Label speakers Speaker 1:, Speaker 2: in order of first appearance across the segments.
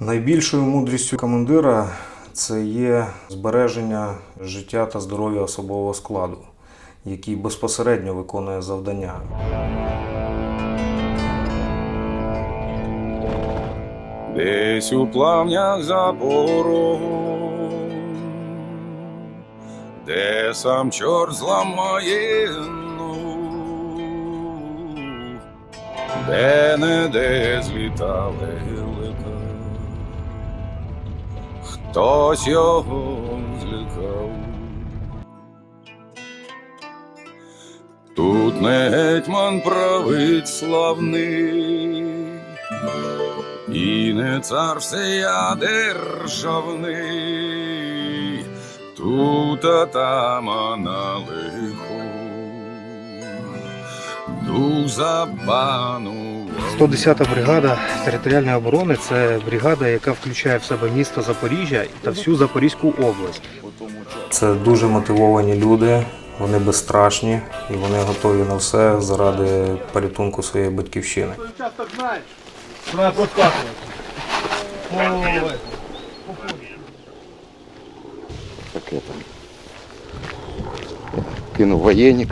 Speaker 1: Найбільшою мудрістю командира це є збереження життя та здоров'я особового складу, який безпосередньо виконує завдання.
Speaker 2: Десь у плавнях за порогом, де сам чорт зламає де не де злітали хтось його злякав. Тут не гетьман править славний, і не цар всея державний, тут атамана лихо, дух забану.
Speaker 3: 110-та бригада територіальної оборони це бригада, яка включає в себе місто Запоріжжя та всю Запорізьку область.
Speaker 1: Це дуже мотивовані люди, вони безстрашні і вони готові на все заради порятунку своєї батьківщини.
Speaker 4: Так это. Кинув воєнник,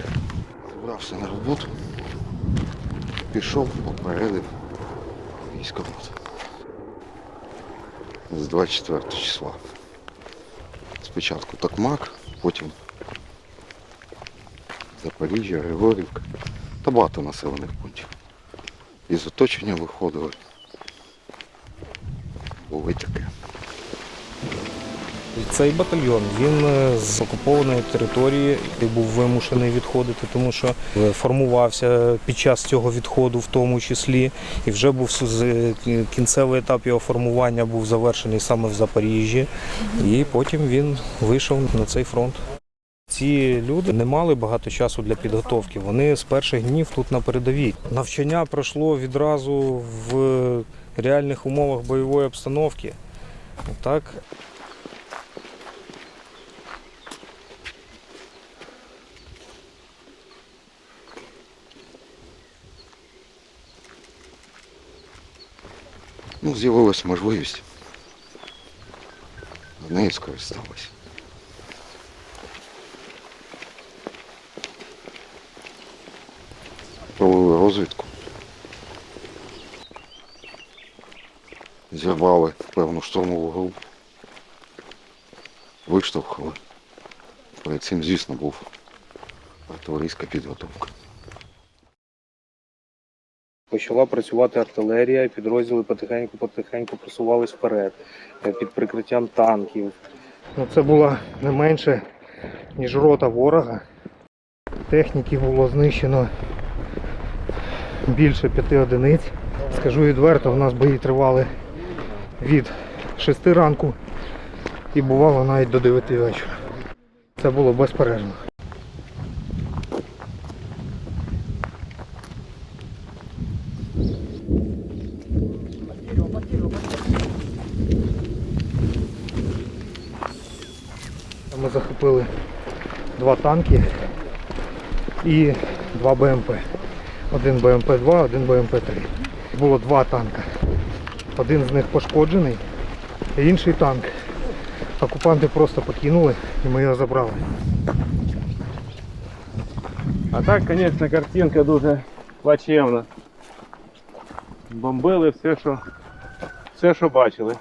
Speaker 4: зібрався на роботу, пішов, попередив військомат. З 24 числа. Спочатку Токмак, потім Запоріжжя, Григорівка та багато населених пунктів. Із оточення виходили. Були таке.
Speaker 1: Цей батальйон він е, з окупованої території і був вимушений відходити, тому що е, формувався під час цього відходу, в тому числі, і вже був кінцевий етап його формування був завершений саме в Запоріжжі, і потім він вийшов на цей фронт. Ці люди не мали багато часу для підготовки. Вони з перших днів тут на передовій. Навчання пройшло відразу в реальних умовах бойової обстановки. Так,
Speaker 4: Ну, з'явилася можливість. З нею скористалися. Провели розвідку. Зірвали певну штурмову групу. Виштовхали. Перед цим, звісно, був артилерійська підготовка.
Speaker 3: Почала працювати артилерія, підрозділи потихеньку-потихеньку просувались вперед е, під прикриттям танків. Ну, це було не менше, ніж рота ворога. Техніки було знищено більше п'яти одиниць. Скажу відверто, в нас бої тривали від 6 ранку і бувало навіть до 9 вечора. Це було безперервно. Захопили два танки і два БМП. Один БМП-2, один БМП-3. Було два танка. Один з них пошкоджений, а інший танк. Окупанти просто покинули і ми його забрали.
Speaker 5: А так, звісно, картинка дуже плачевна. Бомбили все, що, все, що бачили.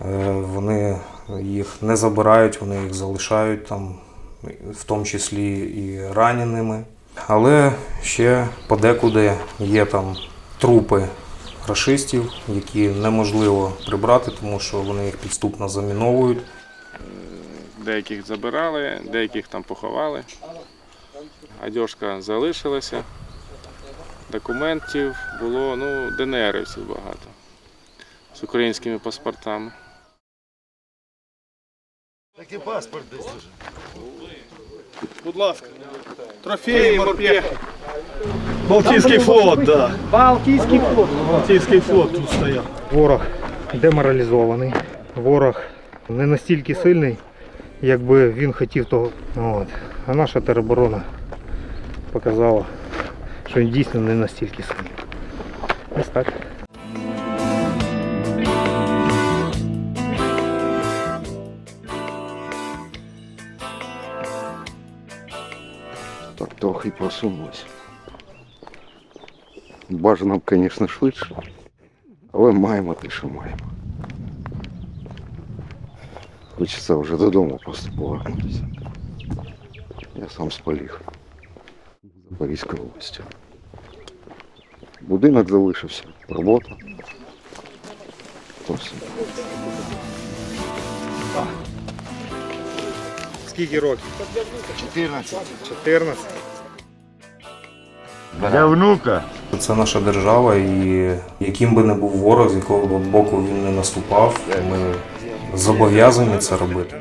Speaker 1: Вони їх не забирають, вони їх залишають там, в тому числі і раненими. Але ще подекуди є там трупи рашистів, які неможливо прибрати, тому що вони їх підступно заміновують.
Speaker 5: Деяких забирали, деяких там поховали. Одежка залишилася. Документів було, ну, ДНРівців багато. З українськими паспортами.
Speaker 6: Будь ласка. Трофеї морпех. Балтійський флот, да.
Speaker 3: Балтійський флот.
Speaker 6: Балтійський флот тут стояв.
Speaker 3: Ворог деморалізований. Ворог не настільки сильний, якби він хотів того. От. А наша тероборона показала, що він дійсно не настільки сильний.
Speaker 1: Ось так.
Speaker 4: трохи просунулося. Бажано б, звісно, швидше, але маємо те, що маємо. Хочеться вже додому просто повернутися. Я сам з Поліг. Запорізької області. Будинок залишився, робота. То все.
Speaker 3: Скільки років? 14. 14.
Speaker 7: Для внука.
Speaker 1: Це наша держава, і яким би не був ворог, з якого б боку він не наступав, ми зобов'язані це робити.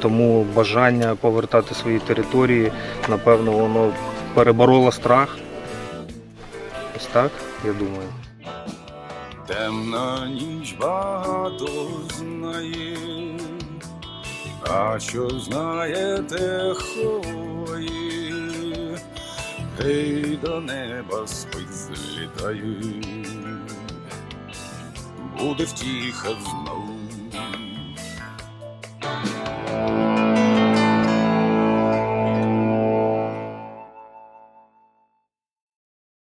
Speaker 1: Тому бажання повертати свої території, напевно, воно перебороло страх. Ось так, я думаю.
Speaker 2: Темна ніч багато знає, а що знає, те ховає. Гей, до неба спить злітаю, буде втіха знов